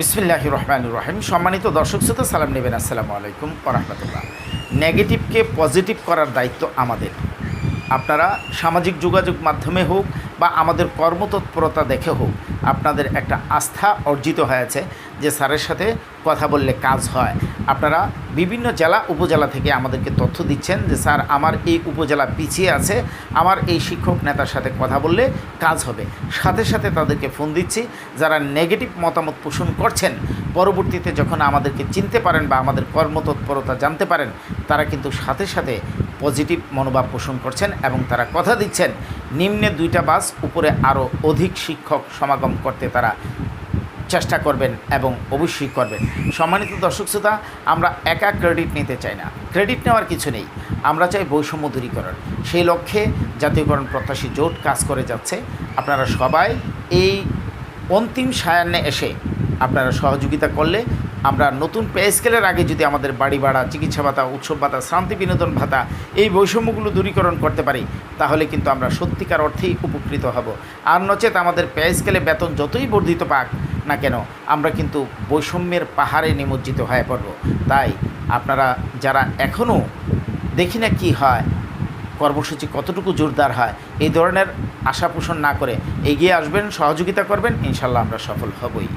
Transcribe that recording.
বিসমিল্লাহ রহমান রহিম। সম্মানিত দর্শক শ্রোতা, সালাম নেবেন। আসসালামু আলাইকুম রহমতুল্লাহ। নেগেটিভকে পজিটিভ করার দায়িত্ব আমাদের। আপনারা সামাজিক যোগাযোগ মাধ্যমে হোক বা আমাদের কর্মতৎপরতা দেখে হোক, আপনাদের একটা আস্থা অর্জিত হয়েছে যে স্যারের সাথে কথা বললে কাজ হয়। আপনারা বিভিন্ন জেলা, উপজেলা থেকে আমাদেরকে তথ্য দিচ্ছেন যে, স্যার, আমার এই উপজেলা পিছিয়ে আছে, আমার এই শিক্ষক নেতার সাথে কথা বললে কাজ হবে। সাথে সাথে তাদেরকে ফোন দিচ্ছি, যারা নেগেটিভ মতামত পোষণ করছেন, পরবর্তীতে যখন আমাদেরকে চিনতে পারেন বা আমাদের কর্মতৎপরতা জানতে পারেন, তারা কিন্তু সাথে সাথে পজিটিভ মনোভাব পোষণ করছেন এবং তারা কথা দিচ্ছেন নিম্নে দুইটা বাস, উপরে আরও অধিক শিক্ষক সমাগম করতে তারা চেষ্টা করবেন এবং অবশ্যই করবেন। সম্মানিত দর্শক শ্রোতা, আমরা একা ক্রেডিট নিতে চাই না। ক্রেডিট নেওয়ার কিছু নেই। আমরা চাই বৈষম্য দূরীকরণ। সেই লক্ষ্যে জাতীয়করণ প্রত্যাশী জোট কাজ করে যাচ্ছে। আপনারা সবাই এই অন্তিম সায়ান্নে এসে আপনারা সহযোগিতা করলে আমরা নতুন পে স্কেলের আগে যদি আমাদের বাড়ি ভাড়া, চিকিৎসা ভাতা, উৎসব ভাতা, শান্তি বিনোদন ভাতা এই বৈষম্যগুলো দূরীকরণ করতে পারি, তাহলে কিন্তু আমরা সত্যিকার অর্থেই উপকৃত হব। আর নচেত আমাদের পে স্কেলে বেতন যতই বর্ধিত পাক না কেন, আমরা কিন্তু বৈষম্যের পাহাড়ে নিমজ্জিত হয়ে পড়ব। তাই আপনারা যারা এখনও দেখি না কী হয়, কর্মসূচি কতটুকু জোরদার হয়, এই ধরনের আশা পোষণ না করে এগিয়ে আসবেন, সহযোগিতা করবেন, ইনশাল্লাহ আমরা সফল হবই।